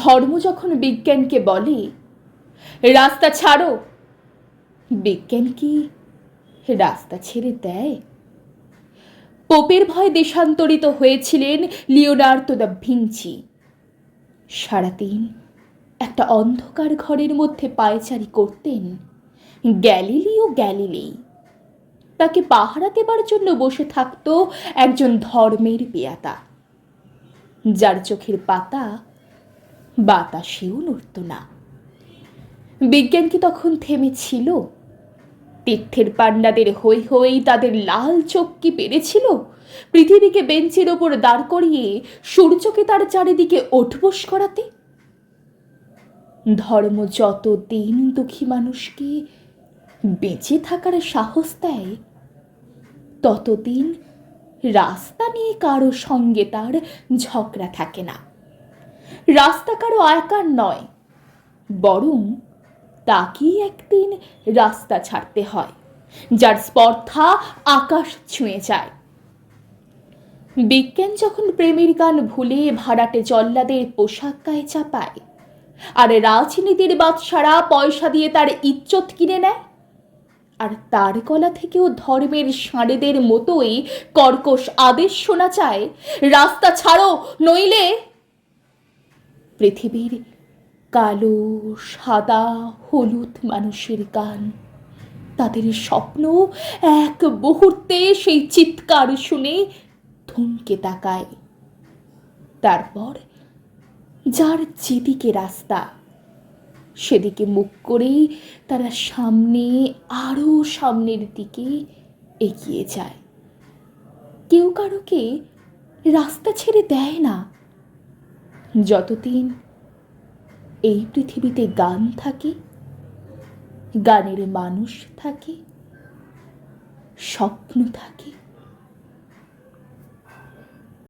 ধর্ম যখন বিজ্ঞানকে বলে, রাস্তা ছাড়ো। বিজ্ঞান কি রাস্তা ছেড়ে দেয়? পোপের ভয় দেশান্তরিত হয়েছিলেন লিওনার্দো দ্য ভিঞ্চি। সারাদিন একটা অন্ধকার ঘরের মধ্যে পায়চারি করতেন গ্যালিলিও গ্যালিলি তাকে পাহারা দেবার জন্য বসে থাকত একজন ধর্মের পেয়াতা, যার চোখের পাতা বাতাসেও নড়ত না। বিজ্ঞান কি তখন থেমেছিল? তীর্থের পাণ্ডাদের হই হই তাদের লাল চোখ কি পেরেছিল? পৃথিবীকে বেঞ্চের ওপর দাঁড় করিয়ে সূর্যকে তার চারিদিকে ওঠবোস করাতে? ধর্ম যত দিন দুঃখী মানুষকে বেঁচে থাকার সাহস দেয়, ততদিন রাস্তা নিয়ে কারও সঙ্গে তার ঝগড়া থাকে না। রাস্তা কারও একার নয়, বরং তাকেই একদিন রাস্তা ছাড়তে হয়, যার স্পর্ধা আকাশ ছুঁয়ে যায়। বিজ্ঞান যখন প্রেমের গান ভুলে ভাড়াটে জল্লাদের পোশাক গায়ে চাপায়, আর রাজনীতির বাদশারা পয়সা দিয়ে তার ইজ্জত কিনে নেয়, আর তার গলা থেকেও ধর্মের সাঁড়েদের মতোই কর্কশ আদেশ শোনা চায় রাস্তা ছাড়ো, নইলে পৃথিবীর কালো, সাদা, হলুদ মানুষের গান। তাদের স্বপ্ন এক মুহূর্তে সেই চিৎকার শুনে থমকে তাকায়। তারপর যার যেদিকে রাস্তা, সেদিকে মুখ করেই তারা সামনে আরও সামনের দিকে এগিয়ে যায়। কেউ কারোকে রাস্তা ছেড়ে দেয় না। যতদিন এই পৃথিবীতে গান থাকে গানের মানুষ থাকে স্বপ্ন থাকে